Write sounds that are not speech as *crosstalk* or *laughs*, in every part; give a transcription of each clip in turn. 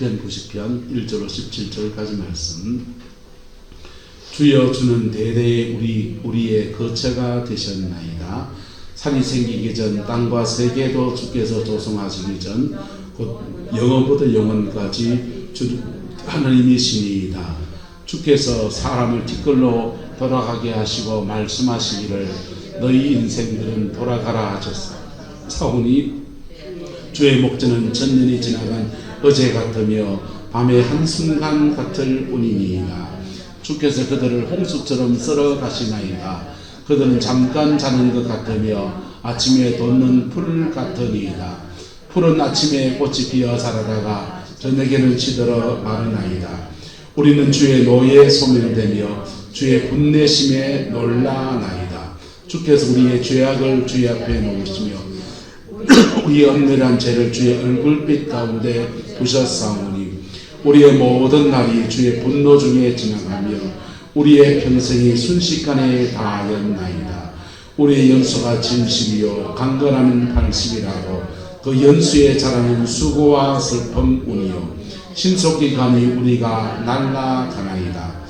시편 90편 1절로 17절까지 말씀 주여 주는 대대의 우리 우리의 거처가 되셨나이다. 산이 생기기 전 땅과 세계도 주께서 조성하시기 전 곧 영원부터 영원까지 주 하나님이시니이다. 주께서 사람을 티끌로 돌아가게 하시고 말씀하시기를 너희 인생들은 돌아가라 하셨사. 사오니 주의 목전은 천년이 지나간 어제 같으며 밤의 한순간 같을 뿐이니이다. 주께서 그들을 홍수처럼 썰어 가시나이다. 그들은 잠깐 자는 것 같으며 아침에 돋는 풀 같으니이다. 풀은 아침에 꽃이 피어 자라다가 저녁에는 시들어 마르나이다. 우리는 주의 노에 소멸되며 주의 분내심에 놀라나이다. 주께서 우리의 죄악을 주의 앞에 놓으시며 우리의 은밀한 죄를 주의 얼굴빛 가운데 부셨사오니 우리의 모든 날이 주의 분노 중에 지나가며 우리의 평생이 순식간에 다하였나이다. 우리의 연수가 진실이요 강건함은 80이라고 그 연수에 자라는 수고와 슬픔 운이요 신속히 감히 우리가 날라가나이다.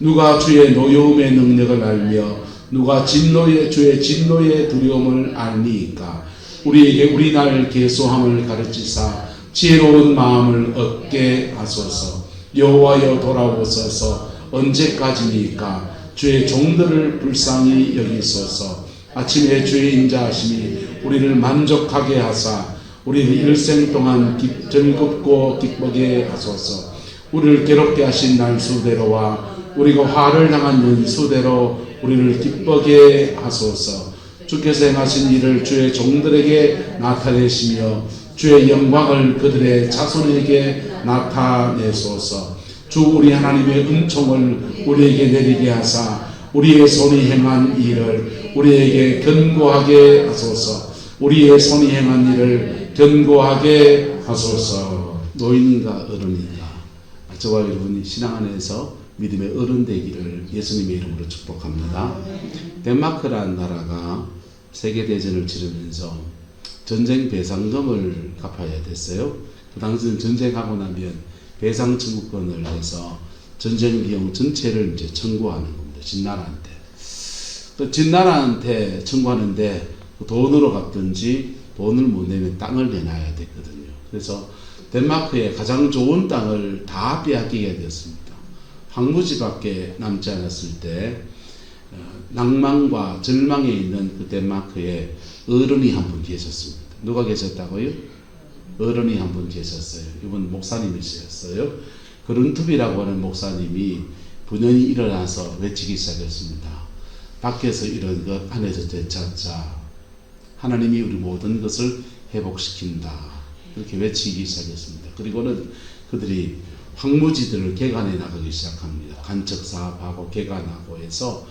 누가 주의 노여움의 능력을 알며 누가 진노의 주의 진노의 두려움을 알리이까 우리에게 우리 날 계소함을 가르치사 지혜로운 마음을 얻게 하소서. 여호와여 돌아오소서. 언제까지니까? 주의 종들을 불쌍히 여기소서. 아침에 주의 인자하심이 우리를 만족하게 하사 우리를 일생 동안 기, 즐겁고 기쁘게 하소서. 우리를 괴롭게 하신 날 수대로와 우리가 화를 당한 연 수대로 우리를 기쁘게 하소서 주께서 행하신 일을 주의 종들에게 나타내시며 주의 영광을 그들의 자손에게 나타내소서. 주 우리 하나님의 은총을 우리에게 내리게 하사 우리의 손이 행한 일을 우리에게 견고하게 하소서. 우리의 손이 행한 일을 견고하게 하소서. 노인과 어른이가? 저와 여러분이 신앙 안에서 믿음의 어른 되기를 예수님의 이름으로 축복합니다. 덴마크라는 나라가 세계대전을 치르면서 전쟁 배상금을 갚아야 됐어요. 그 당시는 전쟁하고 나면 배상 청구권을 해서 전쟁 비용 전체를 이제 청구하는 겁니다. 진나라한테. 또 진나라한테 청구하는데 그 돈으로 갚든지 돈을 못 내면 땅을 내놔야 됐거든요. 그래서 덴마크의 가장 좋은 땅을 다 빼앗기게 되었습니다. 황무지밖에 남지 않았을 때 어, 낭만과 절망에 있는 그 덴마크에 어른이 한 분 계셨습니다. 누가 계셨다고요? 어른이 한 분 계셨어요. 이분 목사님이셨어요. 그룬투비라고 하는 목사님이 분연이 일어나서 외치기 시작했습니다. 밖에서 이런 것 안에서 되찾자. 하나님이 우리 모든 것을 회복시킨다. 이렇게 외치기 시작했습니다. 그리고는 그들이 황무지들을 개간해 나가기 시작합니다. 간척 사업하고 개간하고 해서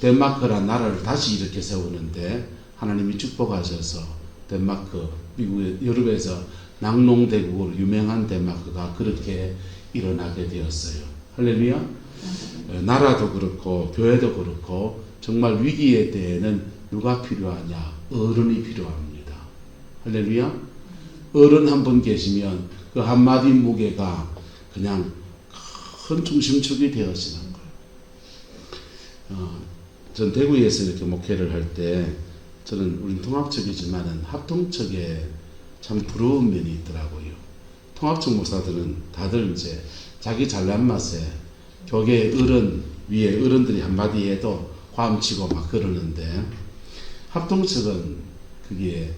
덴마크란 나라를 다시 이렇게 세우는데 하나님이 축복하셔서 덴마크, 미국의 유럽에서 낙농대국으로 유명한 덴마크가 그렇게 일어나게 되었어요. 할렐루야. 어, 나라도 그렇고 교회도 그렇고 정말 위기의 때에는 누가 필요하냐? 어른이 필요합니다. 할렐루야. 어른 한 분 계시면 그 한마디 무게가 그냥 큰 중심축이 되어지는 거예요. 어, 전 대구에서 이렇게 목회를 할 때 저는 우리 통합적이지만은 합동적에 참 부러운 면이 있더라고요. 통합적 목사들은 다들 이제 자기 잘난 맛에 교계 어른 위에 어른들이 한마디 해도 과음치고 막 그러는데 합동측은 그게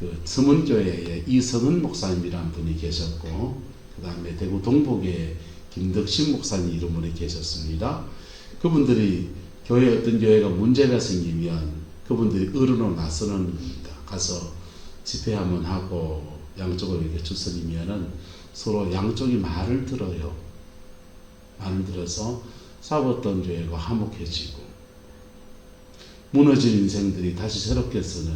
그 서문교회에 이성은 목사님이라는 분이 계셨고 그 다음에 대구 동북에 김덕신 목사님 이런 분이 계셨습니다. 그분들이 교회 어떤 교회가 문제가 생기면 그분들이 어른으로 나서는 겁니다. 가서 집회 한번 하고 양쪽으로 이렇게 추스리면은 서로 양쪽이 말을 들어요. 말을 들어서 싸웠던 교회가 화목해지고 무너진 인생들이 다시 새롭게 쓰는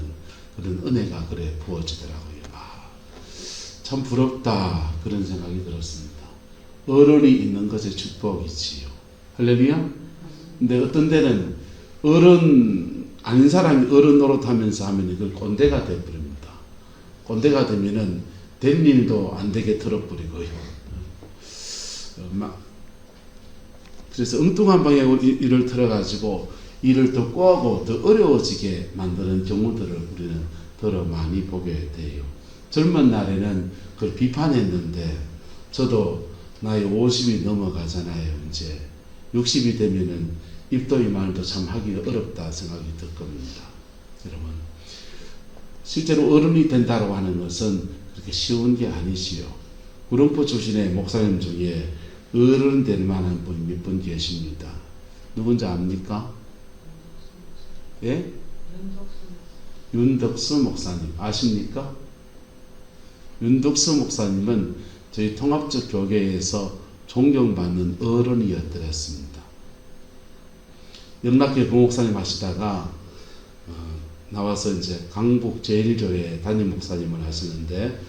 그런 은혜가 그래 부어지더라고요. 아, 참 부럽다 그런 생각이 들었습니다. 어른이 있는 것의 축복이지요. 할렐루야. 근데 어떤 데는 어른 아닌 사람이 어른 노릇하면서 하면 이걸 꼰대가 돼버립니다. 꼰대가 되면은 된 일도 안 되게 들어버리고요. 어, 막 그래서 엉뚱한 방향으로 이- 일을 틀어가지고 일을 더 꼬하고 더 어려워지게 만드는 경우들을 우리는 더러 많이 보게 돼요. 젊은 날에는 그걸 비판했는데 저도 나이 50이 넘어가잖아요. 이제 60이 되면은 입도 이 말도 참 하기가 어렵다 생각이 들 겁니다. 여러분 실제로 어른이 된다고 하는 것은 그렇게 쉬운 게 아니시요. 구름포 출신의 목사님 중에 어른 될 만한 분이 몇 분 계십니다. 누군지 압니까? 예? 윤덕수 목사님 아십니까? 윤덕수 목사님은 저희 통합적 교계에서 존경받는 어른이었더랬습니다. 영락교 부목사님 하시다가 어, 나와서 이제 강북 제일교회 담임 목사님을 하시는데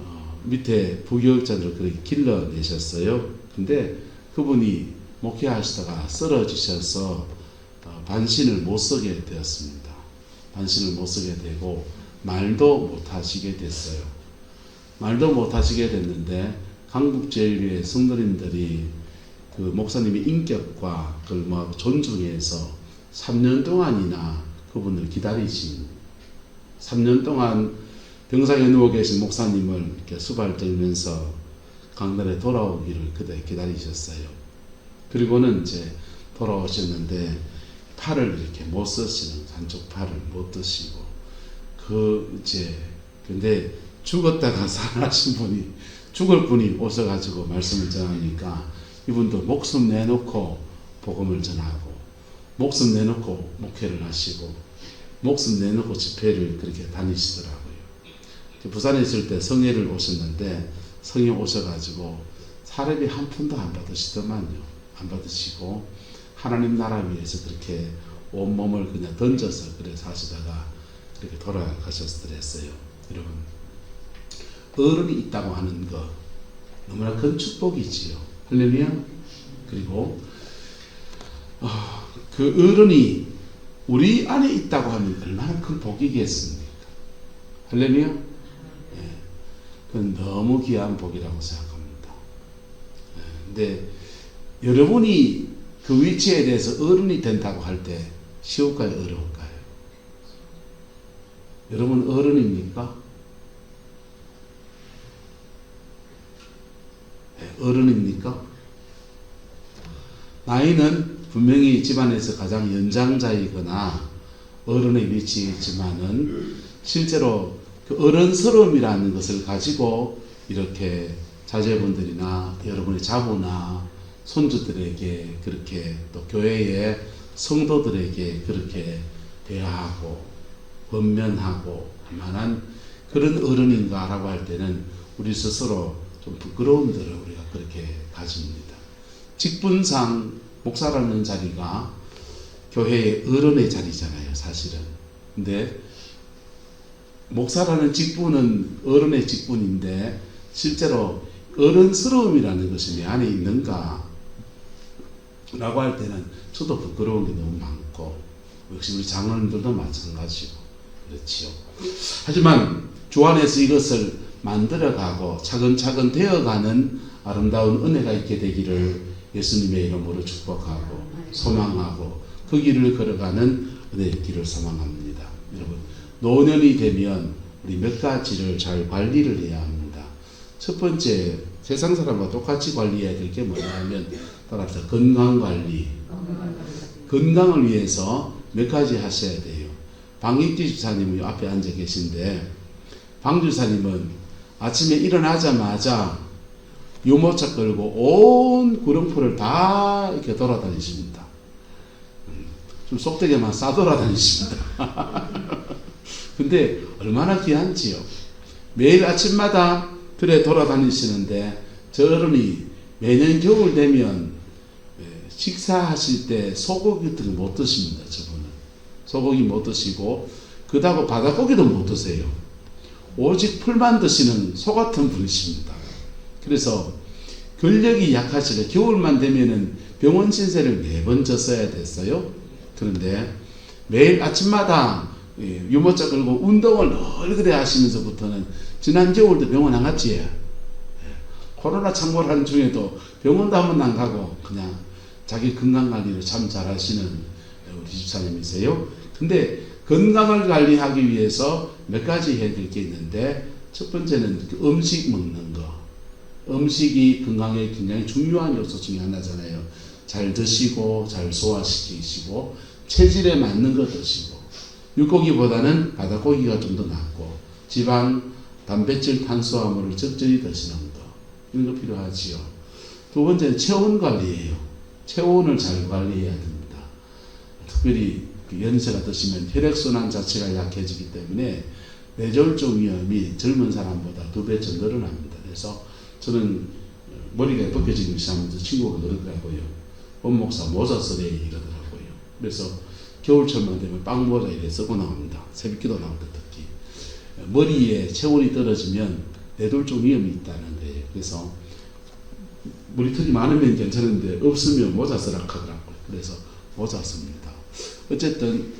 어, 밑에 부교육자들을 그렇게 길러내셨어요. 근데 그분이 목회하시다가 쓰러지셔서 어, 반신을 못 쓰게 되었습니다. 반신을 못 쓰게 되고 말도 못 하시게 됐어요. 말도 못 하시게 됐는데 강북제일교회 성도님들이 그 목사님의 인격과 그걸 뭐 존중해서 3년 동안이나 그분을 기다리신 3년 동안 병상에 누워 계신 목사님을 이렇게 수발 떨면서 강단에 돌아오기를 그대 기다리셨어요. 그리고는 이제 돌아오셨는데 팔을 이렇게 못 쓰시는 한쪽 팔을 못 드시고 그 이제 근데 죽었다가 *laughs* 살아나신 분이 죽을 분이 오셔가지고 말씀을 전하니까 이분도 목숨 내놓고 복음을 전하고 목숨 내놓고 목회를 하시고 목숨 내놓고 집회를 그렇게 다니시더라고요. 부산에 있을 때 성회를 오셨는데 성에 오셔가지고 사례비 한 푼도 안 받으시더만요. 안 받으시고 하나님 나라 위해서 그렇게 온 몸을 그냥 던져서 그래 사시다가 그렇게 돌아가셨더랬어요. 여러분 어른이 있다고 하는 거 너무나 큰 축복이지요. 할렐루야. 그리고 어, 그 어른이 우리 안에 있다고 하면 얼마나 큰 복이겠습니까? 할렐루야. 예, 그건 너무 귀한 복이라고 생각합니다. 예, 근데 여러분이 그 위치에 대해서 어른이 된다고 할 때 쉬울까요, 어려울까요? 여러분 어른입니까? 어른입니까? 나이는 분명히 집안에서 가장 연장자이거나 어른의 위치에 있지만은 실제로 그 어른스러움이라는 것을 가지고 이렇게 자제분들이나 여러분의 자부나 손주들에게 그렇게 또 교회의 성도들에게 그렇게 대하고 권면하고 할 만한 그런 어른인가라고 할 때는 우리 스스로 좀 부끄러움들을 우리가 그렇게 가집니다. 직분상 목사라는 자리가 교회의 어른의 자리잖아요, 사실은. 근데 목사라는 직분은 어른의 직분인데 실제로 어른스러움이라는 것이 내 안에 있는가? 라고 할 때는 저도 부끄러운 게 너무 많고 역시 우리 장로님들도 마찬가지고 그렇지요. 하지만 주 안에서 이것을 만들어가고 차근차근 되어가는 아름다운 은혜가 있게 되기를 예수님의 이름으로 축복하고 소망하고 그 길을 걸어가는 은혜의 길을 소망합니다. 여러분 노년이 되면 우리 몇 가지를 잘 관리를 해야 합니다. 첫 번째 세상 사람과 똑같이 관리해야 될 게 뭐냐면 따라서 건강 관리. 건강을 위해서 몇 가지 하셔야 돼요. 방익지 주사님이 앞에 앉아 계신데 방 주사님은 아침에 일어나자마자 유모차 끌고 온 구름포를 다 이렇게 돌아다니십니다. 음, 좀 속되게만 싸돌아다니십니다. *laughs* 근데 얼마나 귀한지요. 매일 아침마다 그래 돌아다니시는데 저 어른이 매년 겨울 되면 예, 식사하실 때 소고기 같은 거 못 드십니다. 저분은 소고기 못 드시고 그다고 바닷고기도 못 드세요. 오직 풀만 드시는 소 같은 분이십니다. 그래서 근력이 약하시래 겨울만 되면은 병원 신세를 매번 졌어야 됐어요. 그런데 매일 아침마다 예, 유모차 끌고 운동을 늘 그래 하시면서부터는 지난 겨울도 병원 안 갔지. 예, 코로나 창궐한 중에도 병원도 한 번 안 가고 그냥 자기 건강 관리를 참 잘하시는 우리 집사님이세요. 근데 건강을 관리하기 위해서 몇 가지 될게 있는데 첫 번째는 그 음식 먹는 거. 음식이 건강에 굉장히 중요한 요소 중에 하나잖아요. 잘 드시고 잘 소화시키시고 체질에 맞는 거 드시고 육고기보다는 바닷고기가 좀 더 낫고 지방, 단백질, 탄수화물을 적절히 드시는 거 이런 거 필요하지요. 두 번째는 체온 관리예요. 체온을 잘 관리해야 됩니다. 특별히 그 연세가 드시면 혈액순환 자체가 약해지기 때문에 뇌졸중 위험이 젊은 사람보다 두 배쯤 늘어납니다. 그래서 저는 머리가 벗겨지는 것이 하면서 친구가 그러더라고요. 원 목사 모자 쓰래 이러더라고요. 그래서 겨울철만 되면 빵 모자 이래 쓰고 나옵니다. 새벽기도 나올 때 특히 머리에 체온이 떨어지면 뇌졸중 위험이 있다는 거예요. 그래서 머리털이 많으면 괜찮은데 없으면 모자 쓰라 하더라고요. 그래서 모자 씁니다. 어쨌든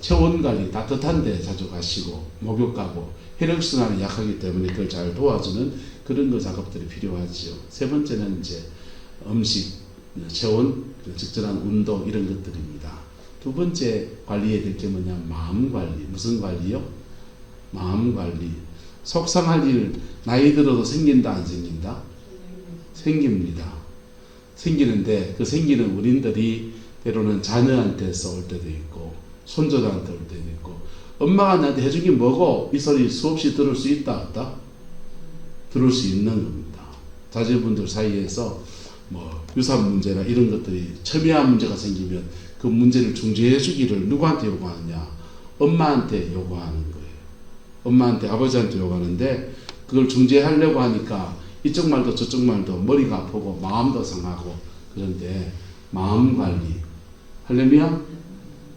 체온 관리 따뜻한 데 자주 가시고 목욕 가고 혈액순환이 약하기 때문에 그걸 잘 도와주는 그런 거 작업들이 필요하지요. 세 번째는 이제 음식, 체온, 적절한 운동 이런 것들입니다. 두 번째 관리해야 될 게 뭐냐 마음 관리. 무슨 관리요? 마음 관리. 속상할 일 나이 들어도 생긴다 안 생긴다? 생깁니다. 생기는데 그 생기는 우린들이 때로는 자녀한테서 올 때도 있고 손자들한테 올 때도 있고 엄마가 나한테 해준 게 뭐고 이 소리 수없이 들을 수 있다 없다? 들을 수 있는 겁니다. 자제분들 사이에서 뭐 유산 문제나 이런 것들이 첨예한 문제가 생기면 그 문제를 중재해 주기를 누구한테 요구하느냐? 엄마한테 요구하는 거예요. 엄마한테 아버지한테 요구하는데 그걸 중재하려고 하니까 이쪽 말도 저쪽 말도 머리가 아프고 마음도 상하고 그런데 마음 관리 하려면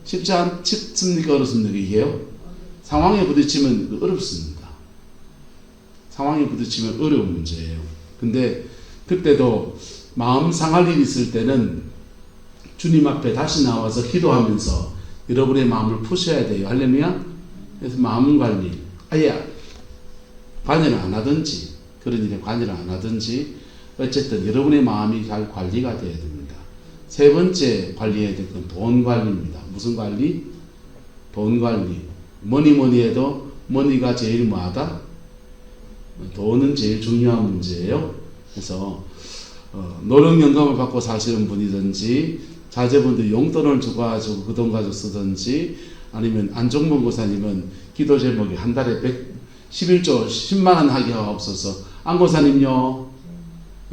쉽지 않, 쉽습니까? 어렵습니까? 이게요? 상황에 부딪히면 그 어렵습니다. 상황에 부딪히면 어려운 문제예요. 근데 그때도 마음 상할 일이 있을 때는 주님 앞에 다시 나와서 기도하면서 여러분의 마음을 푸셔야 돼요. 하려면 그래서 마음 관리 아예 관여를 안 하든지 그런 일에 관여를 안 하든지 어쨌든 여러분의 마음이 잘 관리가 돼야 됩니다. 세 번째 관리해야 될 건 돈 관리입니다. 무슨 관리? 돈 관리. 뭐니 뭐니 해도 머니가 제일 뭐하다? 돈은 제일 중요한 문제예요. 그래서 어, 노령연금을 받고 사시는 분이든지 자제분들 용돈을 주고 가지고 그 돈 가지고 쓰든지 아니면 안종범 고사님은 기도 제목이 한 달에 100, 11조 10만 원 하기가 없어서 안 고사님요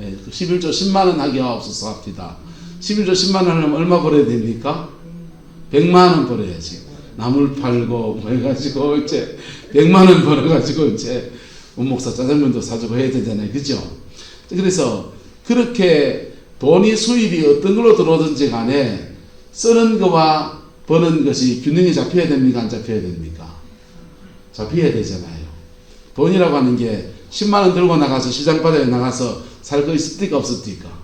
예, 11조 10만 원 하기가 없어서 합니다. 11조 10만 원 하려면 얼마 벌어야 됩니까? 100만 원 벌어야지. 나물 팔고 뭐 해가지고 이제 100만 원 벌어가지고 이제 원목사 짜장면도 사주고 해야 되잖아요. 그죠? 그래서 그렇게 돈이 수입이 어떤 걸로 들어오든지 간에 쓰는 거와 버는 것이 균형이 잡혀야 됩니까? 안 잡혀야 됩니까? 잡혀야 되잖아요. 돈이라고 하는 게 10만 원 들고 나가서 시장 바닥에 나가서 살 거 있습니까? 없습니까?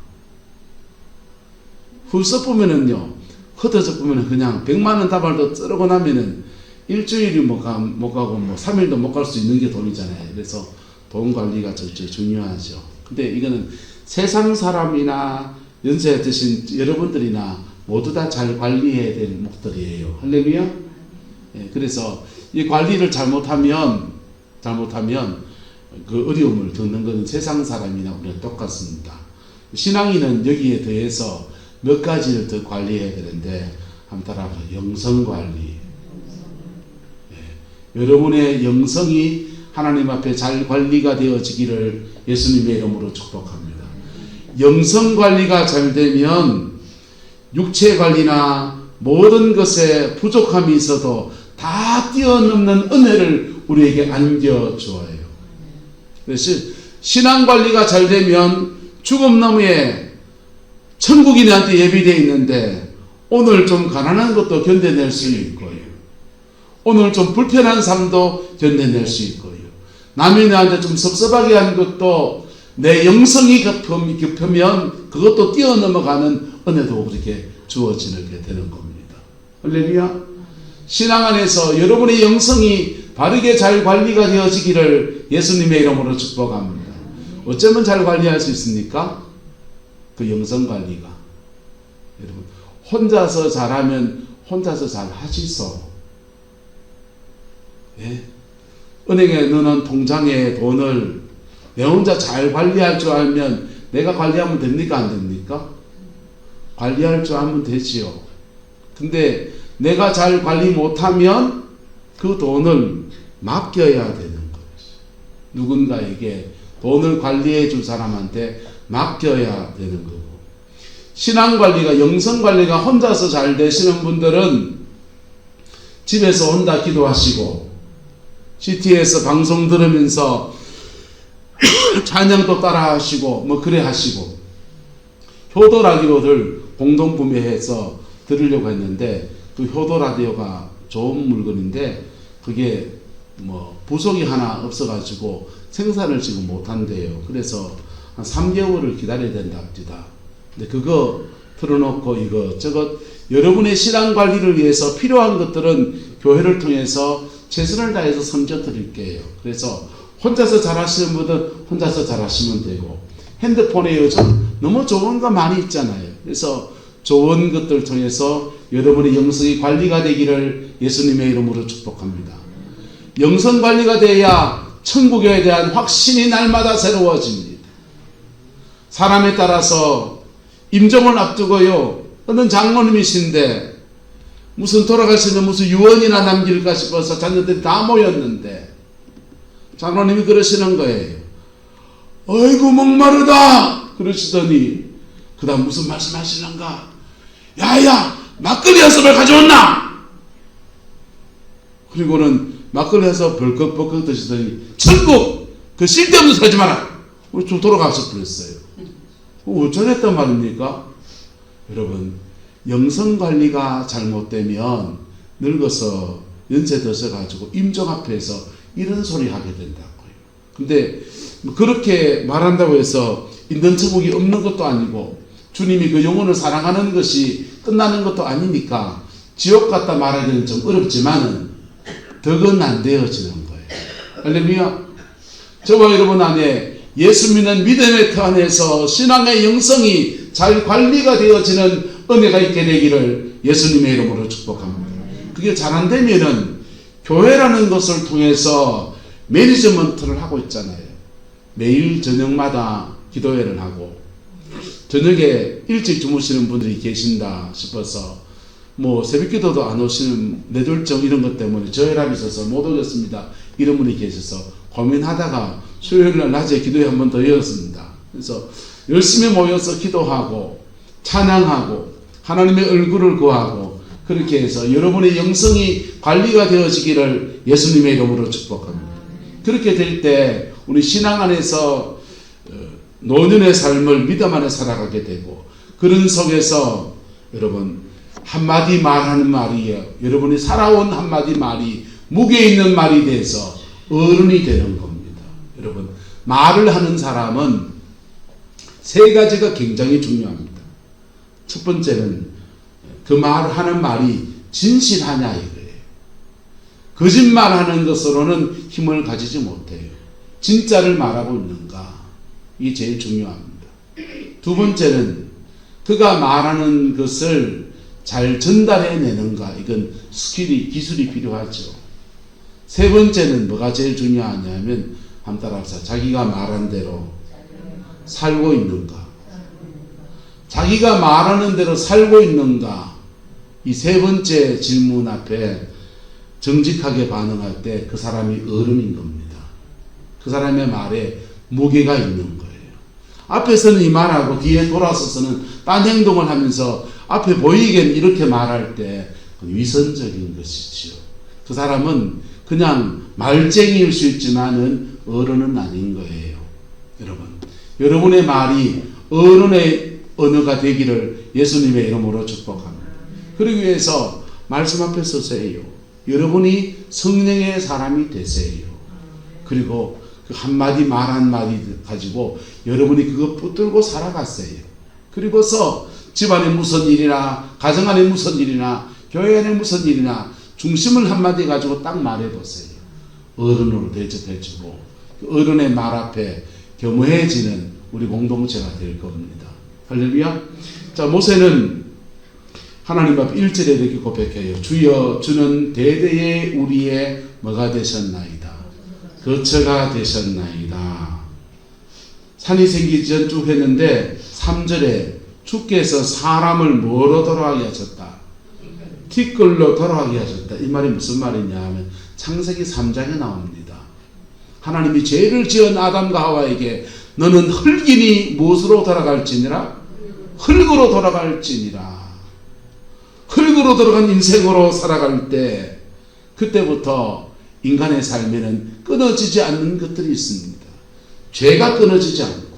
훌쩍 보면은요, 흩어져 보면은 그냥 100만 원 다발도 썰고 나면은 일주일이 못, 가, 못 가고 뭐 3일도 못 갈 수 있는 게 돈이잖아요. 그래서 돈 관리가 절대 중요하죠. 근데 이거는 세상 사람이나 연세 드신 여러분들이나 모두 다 잘 관리해야 될 목들이에요. 할렐루야? 예, 그래서 이 관리를 잘못하면, 잘못하면 그 어려움을 듣는 것은 세상 사람이나 우리는 똑같습니다. 신앙인은 여기에 대해서 몇 가지를 더 관리해야 되는데 한번 따라서 영성 관리. 예, 여러분의 영성이 하나님 앞에 잘 관리가 되어지기를 예수님의 이름으로 축복합니다. 영성 관리가 잘 되면 육체 관리나 모든 것에 부족함이 있어도 다 뛰어넘는 은혜를 우리에게 안겨 주어요. 그래서 신앙 관리가 잘 되면 죽음 너머에 천국이 내한테 예비되어 있는데 오늘 좀 가난한 것도 견뎌낼 수 있고요. 오늘 좀 불편한 삶도 견뎌낼 수 있고요. 남이 나한테 좀 섭섭하게 하는 것도 내 영성이 급하면, 그것도 뛰어넘어가는 은혜도 우리에게 주어지게 되는 겁니다. 할렐루야. 신앙 안에서 여러분의 영성이 바르게 잘 관리가 되어지기를 예수님의 이름으로 축복합니다. 어쩌면 잘 관리할 수 있습니까? 그 영성 관리가. 여러분, 혼자서 잘하면 혼자서 잘 하시소. 예? 은행에 넣는 통장에 돈을 내 혼자 잘 관리할 줄 알면 내가 관리하면 됩니까? 안 됩니까? 관리할 줄 알면 되지요. 근데 내가 잘 관리 못하면 그 돈을 맡겨야 되는 거지. 누군가에게 돈을 관리해 줄 사람한테 맡겨야 되는 거고. 신앙 관리가, 영성 관리가 혼자서 잘 되시는 분들은 집에서 혼자 기도하시고, CT에서 방송 들으면서 *coughs* 찬양도 따라 하시고, 뭐 그래 하시고, 효도 라디오를 공동 구매해서 들으려고 했는데, 그 효도 라디오가 좋은 물건인데, 그게 뭐 부속이 하나 없어가지고 생산을 지금 못한대요. 그래서 한 3개월을 기다려야 된답니다. 근데 그거 틀어놓고 이것저것 여러분의 신앙 관리를 위해서 필요한 것들은 교회를 통해서 최선을 다해서 섬겨 드릴게요. 그래서 혼자서 잘하시는 분은 혼자서 잘하시면 되고 핸드폰에 요즘 너무 좋은 거 많이 있잖아요. 그래서 좋은 것들 통해서 여러분의 영성이 관리가 되기를 예수님의 이름으로 축복합니다. 영성 관리가 돼야 천국에 대한 확신이 날마다 새로워집니다. 사람에 따라서 임종을 앞두고요. 어느 장모님이신데 무슨 돌아가시는 무슨 유언이나 남길까 싶어서 자녀들이 다 모였는데 장로님이 그러시는 거예요. 어이구 목마르다. 그러시더니 그 다음 무슨 말씀 하시는가 야야 막걸리 한 섭을 가져왔나? 그리고는 막걸리 해서 벌컥벌컥 드시더니 천국 그 쓸데없는 소리 하지 마라. 우리 좀 돌아가서 그랬어요 어쩌랬단 말입니까 여러분 영성관리가 잘못되면 늙어서 연세 드셔가지고 임종 앞에서 이런 소리 하게 된다고요 근데 그렇게 말한다고 해서 있는 천국이 없는 것도 아니고 주님이 그 영혼을 사랑하는 것이 끝나는 것도 아니니까 지옥 갔다 말하기는 좀 어렵지만은 덕은 안 되어지는 거예요. 할렐루야. 저와 여러분 안에 예수 믿는 믿음의 터 안에서 신앙의 영성이 잘 관리가 되어지는 은혜가 있게 되기를 예수님의 이름으로 축복합니다. 그게 잘 안 되면은 교회라는 것을 통해서 매니지먼트를 하고 있잖아요. 매일 저녁마다 기도회를 하고 저녁에 일찍 주무시는 분들이 계신다 싶어서 뭐 새벽 기도도 안 오시는 뇌졸중 이런 것 때문에 저혈압이 있어서 못 오겠습니다. 이런 분이 계셔서 고민하다가 수요일 날 낮에 기도회 한 번더 열었습니다. 그래서 열심히 모여서 기도하고 찬양하고 하나님의 얼굴을 구하고 그렇게 해서 여러분의 영성이 관리가 되어지기를 예수님의 이름으로 축복합니다. 그렇게 될 때 우리 신앙 안에서 어, 노년의 삶을 믿음 안에 살아가게 되고 그런 속에서 여러분 한마디 말하는 말이에요. 여러분이 살아온 한마디 말이 무게 있는 말이 돼서 어른이 되는 겁니다. 여러분 말을 하는 사람은 세 가지가 굉장히 중요합니다. 첫 번째는 그 말하는 말이 진실하냐 이거예요. 거짓말하는 것으로는 힘을 가지지 못해요. 진짜를 말하고 있는가 이게 제일 중요합니다. 두 번째는 그가 말하는 것을 잘 전달해 내는가 이건 스킬이 기술이 필요하죠. 세 번째는 뭐가 제일 중요하냐면 한 따라서 자기가 말한 대로 살고 있는가 자기가 말하는 대로 살고 있는가 이 세 번째 질문 앞에 정직하게 반응할 때 그 사람이 어른인 겁니다. 그 사람의 말에 무게가 있는 거예요. 앞에서는 이 말하고 뒤에 돌아서서는 딴 행동을 하면서 앞에 보이기엔 이렇게 말할 때 위선적인 것이지요. 그 사람은 그냥 말쟁이일 수 있지만은 어른은 아닌 거예요. 여러분. 여러분의 말이 어른의 언어가 되기를 예수님의 이름으로 축복합니다. 그러기 위해서 말씀 앞에 서세요. 여러분이 성령의 사람이 되세요. 그리고 그 한마디 말 한마디 가지고 여러분이 그거 붙들고 살아갔어요. 그리고서 집안에 무슨 일이나 가정 안에 무슨 일이나 교회 안에 무슨 일이나 중심을 한마디 가지고 딱 말해 보세요. 어른으로 대접해 주고 그 어른의 말 앞에 겸허해지는 우리 공동체가 될 겁니다. 할렐루야. 자, 모세는 하나님 앞 1절에 이렇게 고백해요. 주여 주는 대대의 우리의 뭐가 되셨나이다. 거처가 되셨나이다. 산이 생기기 전 쭉 했는데 3절에 주께서 사람을 뭐로 돌아가게 하셨다. 티끌로 돌아가게 하셨다. 이 말이 무슨 말이냐 하면 창세기 3장에 나옵니다. 하나님이 죄를 지은 아담과 하와에게 너는 흙이니 무엇으로 돌아갈지니라? 흙으로 돌아갈지니라. 흙으로 들어간 인생으로 살아갈 때 그때부터 인간의 삶에는 끊어지지 않는 것들이 있습니다. 죄가 끊어지지 않고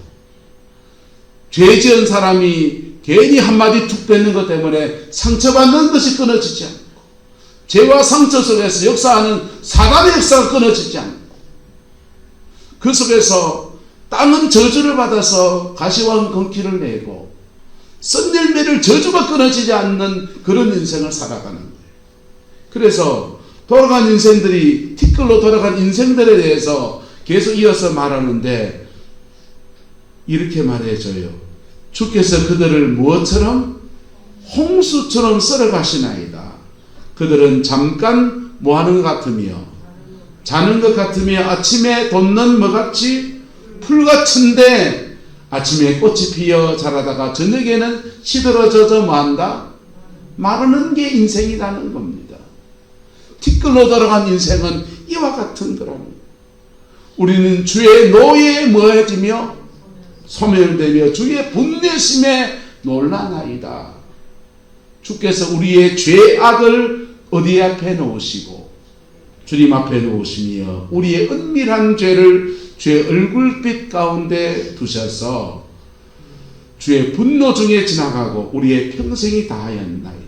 죄 지은 사람이 괜히 한마디 툭 뱉는 것 때문에 상처받는 것이 끊어지지 않고 죄와 상처 속에서 역사하는 사단의 역사가 끊어지지 않고 그 속에서 땅은 저주를 받아서 가시와 건기를 내고 썬열매를 저주가 끊어지지 않는 그런 인생을 살아가는 거예요. 그래서 돌아간 인생들이 티끌로 돌아간 인생들에 대해서 계속 이어서 말하는데 이렇게 말해줘요. 주께서 그들을 무엇처럼 홍수처럼 썰어 가시나이다. 그들은 잠깐 뭐하는 것 같으며 자는 것 같으며 아침에 돋는 뭐같이 풀같은데 아침에 꽃이 피어 자라다가 저녁에는 시들어져서 뭐한다? 마르는 게 인생이라는 겁니다. 티끌로 돌아간 인생은 이와 같은 거랍니다. 우리는 주의 노예에 뭐해지며 소멸되며 주의 분내심에 놀라나이다. 주께서 우리의 죄악을 어디 앞에 놓으시고 주님 앞에 놓으시며 우리의 은밀한 죄를 주의 얼굴빛 가운데 두셔서 주의 분노 중에 지나가고 우리의 평생이 다하였나이다.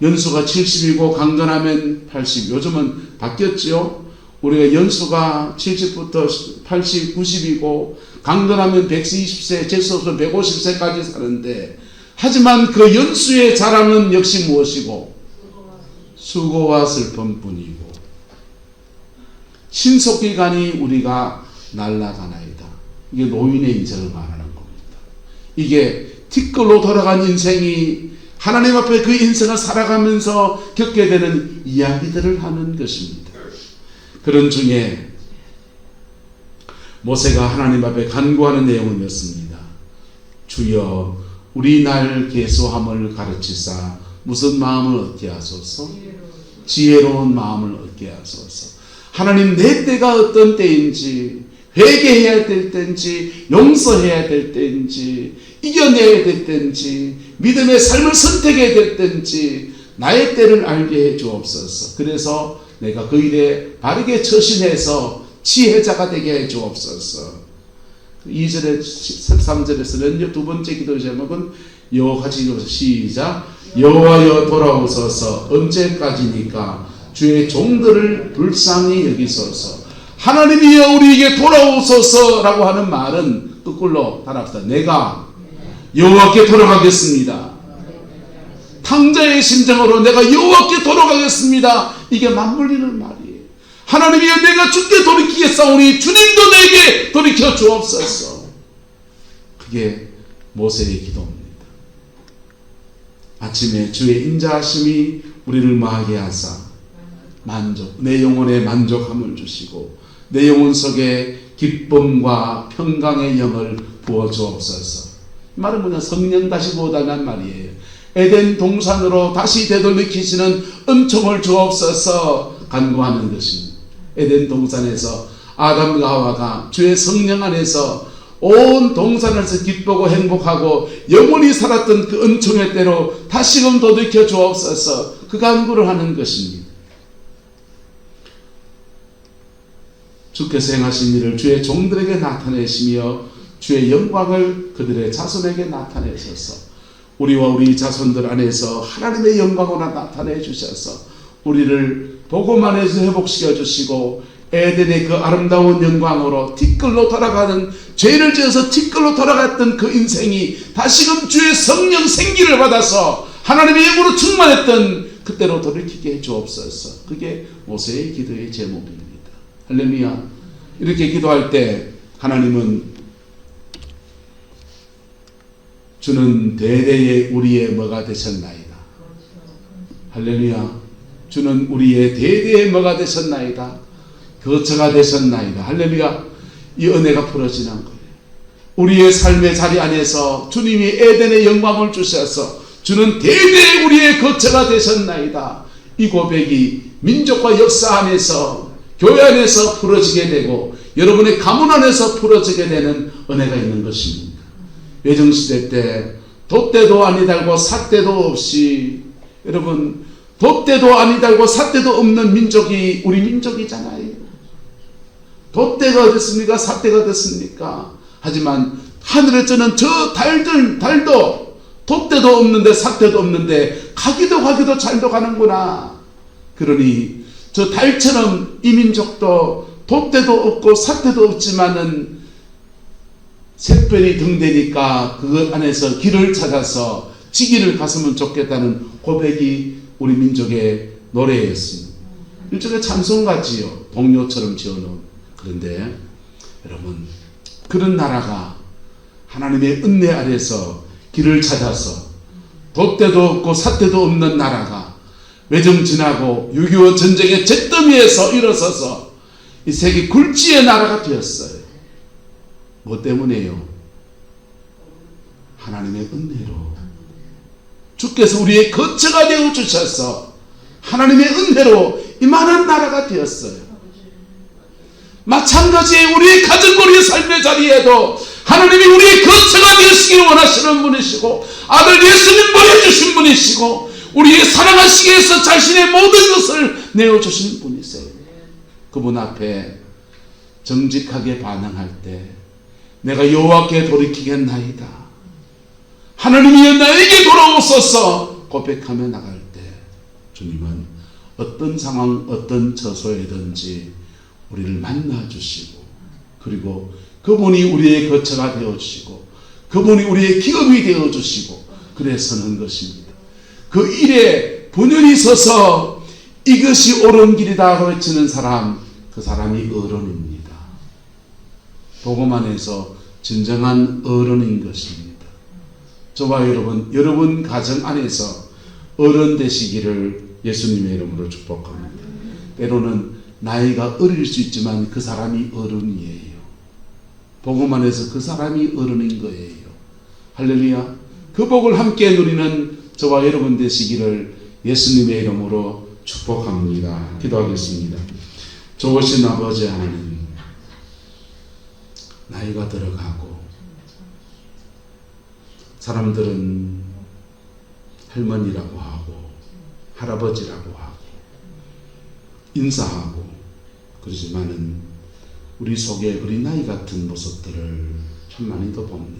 연수가 70이고 강건하면 80. 요즘은 바뀌었지요. 우리가 연수가 70부터 80, 90이고 강건하면 120세, 재수없으면 150세까지 사는데 하지만 그 연수의 자랑은 역시 무엇이고 수고와 슬픔뿐이고 신속기간이 우리가 날아가나이다. 이게 노인의 인생을 말하는 겁니다. 이게 티끌로 돌아간 인생이 하나님 앞에 그 인생을 살아가면서 겪게 되는 이야기들을 하는 것입니다. 그런 중에 모세가 하나님 앞에 간구하는 내용은 이었습니다. 주여 우리 날 계수함을 가르치사 무슨 마음을 얻게 하소서 지혜로운 마음을 얻게 하소서 하나님 내 때가 어떤 때인지 회개해야 될 때인지 용서해야 될 때인지 이겨내야 될 때인지 믿음의 삶을 선택해야 될 때인지 나의 때를 알게 해 주옵소서. 그래서 내가 그 일에 바르게 처신해서 지혜자가 되게 해 주옵소서. 2절에 13절에서는 두 번째 기도 제목은 여호와 같이 기도 시작 여호와여 돌아오소서. 언제까지니까 주의 종들을 불쌍히 여기소서. 하나님이여 우리에게 돌아오소서라고 하는 말은 거꾸로 따라합시다. 내가 여호와께 돌아가겠습니다. 탕자의 심정으로 내가 여호와께 돌아가겠습니다. 이게 맞물리는 말이에요. 하나님이여 내가 주께 돌이키겠사오니 주님도 내게 돌이켜 주옵소서. 그게 모세의 기도입니다. 아침에 주의 인자하심이 우리를 마하게 하사 만족, 내 영혼에 만족함을 주시고 내 영혼 속에 기쁨과 평강의 영을 부어 주옵소서. 이 말은 뭐냐 성령 다시 부어달란 말이에요. 에덴 동산으로 다시 되돌리키시는 은총을 주옵소서 간구하는 것입니다. 에덴 동산에서 아담과 하와가 주의 성령 안에서 온 동산에서 기쁘고 행복하고 영원히 살았던 그 은총의 때로 다시금 도둑혀 주옵소서 그 간구를 하는 것입니다. 주께서 행하신 일을 주의 종들에게 나타내시며 주의 영광을 그들의 자손에게 나타내셔서 우리와 우리 자손들 안에서 하나님의 영광을 나타내 주셔서 우리를 복음 안에서 회복시켜 주시고 에덴의 그 아름다운 영광으로 티끌로 돌아가는 죄를 지어서 티끌로 돌아갔던 그 인생이 다시금 주의 성령 생기를 받아서 하나님의 영으로 충만했던 그때로 돌이키게 해 주옵소서. 그게 모세의 기도의 제목입니다. 할렐루야. 이렇게 기도할 때 하나님은 주는 대대의 우리의 뭐가 되셨나이다. 할렐루야. 주는 우리의 대대의 뭐가 되셨나이다. 거처가 되셨나이다. 할렐루야. 이 은혜가 풀어지는 거예요. 우리의 삶의 자리 안에서 주님이 에덴의 영광을 주셔서 주는 대대 우리의 거처가 되셨나이다. 이 고백이 민족과 역사 안에서 교회 안에서 풀어지게 되고 여러분의 가문 안에서 풀어지게 되는 은혜가 있는 것입니다. 외정시대 때 돛대도 아니 달고 삿대도 없이 여러분 돛대도 아니 달고 삿대도 없는 민족이 우리 민족이잖아요. 돛대가 어딨습니까? 삿대가 어딨습니까? 하지만 하늘에 쩌는 저 달들 달도 돛대도 없는데 삿대도 없는데 가기도 가기도 잘도 가는구나. 그러니 저 달처럼 이 민족도 돛대도 없고 삿대도 없지만은 새별이 등대니까 그것 안에서 길을 찾아서 지기를 갔으면 좋겠다는 고백이 우리 민족의 노래였습니다. 일종의 찬송가지요. 동료처럼 지어놓은. 그런데 여러분 그런 나라가 하나님의 은혜 아래서 길을 찾아서 돛대도 없고 삿대도 없는 나라가 외정 지나고 6.25 전쟁의 잿더미에서 일어서서 이 세계 굴지의 나라가 되었어요. 뭐 때문에요? 하나님의 은혜로. 주께서 우리의 거처가 되어 주셔서 하나님의 은혜로 이만한 나라가 되었어요. 마찬가지에 우리의 가정, 우리의 삶의 자리에도 하나님이 우리의 거처가 되시길 원하시는 분이시고 아들 예수님 보내주신 분이시고 우리의 사랑하시기 위해서 자신의 모든 것을 내어주신 분이세요. 그분 앞에 정직하게 반응할 때 내가 여호와께 돌이키겠나이다. 하나님이 나에게 돌아오소서 고백하며 나갈 때 주님은 어떤 상황, 어떤 처소에든지 우리를 만나 주시고 그리고 그분이 우리의 거처가 되어 주시고 그분이 우리의 기업이 되어 주시고 그래서는 것입니다. 그 일에 분연히 서서 이것이 옳은 길이다 외치는 사람 그 사람이 어른입니다. 복음 안에서 진정한 어른인 것입니다. 저와 여러분 여러분 가정 안에서 어른 되시기를 예수님의 이름으로 축복합니다. 때로는 나이가 어릴 수 있지만 그 사람이 어른이에요. 복음 안에서 그 사람이 어른인 거예요. 할렐루야. 그 복을 함께 누리는 저와 여러분 되시기를 예수님의 이름으로 축복합니다. 기도하겠습니다. 좋으신 아버지 하나님, 나이가 들어가고, 사람들은 할머니라고 하고, 할아버지라고 하고, 인사하고, 그러지만은 우리 속에 나이 같은 모습들을 참 많이 더 봅니다.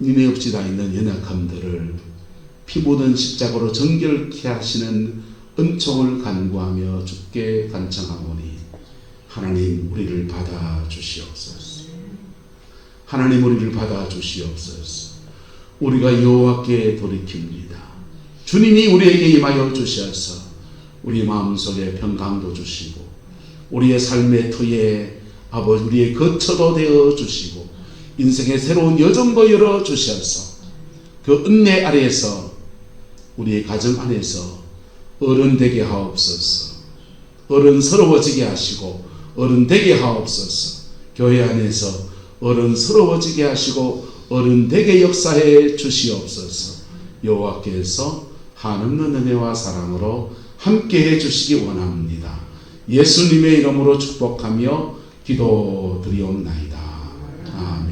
니네 없이 다 있는 연약함들을 피 묻은 십자가로 정결케 하시는 은총을 간구하며 주께 간청하오니 하나님 우리를 받아 주시옵소서. 하나님 우리를 받아 주시옵소서. 우리가 여호와께 돌이킵니다. 주님이 우리에게 임하여 주셔서 우리 마음속에 평강도 주시고 우리의 삶의 터에 아버지 우리의 거처도 되어 주시고 인생의 새로운 여정도 열어 주셔서 그 은혜 아래에서 우리의 가정 안에서 어른 되게 하옵소서. 어른스러워지게 하시고 어른 되게 하옵소서. 교회 안에서 어른스러워지게 하시고 어른 되게 역사해 주시옵소서. 여호와께서 한없는 은혜와 사랑으로 함께 해 주시기 원합니다. 예수님의 이름으로 축복하며 기도드리옵나이다. 아멘.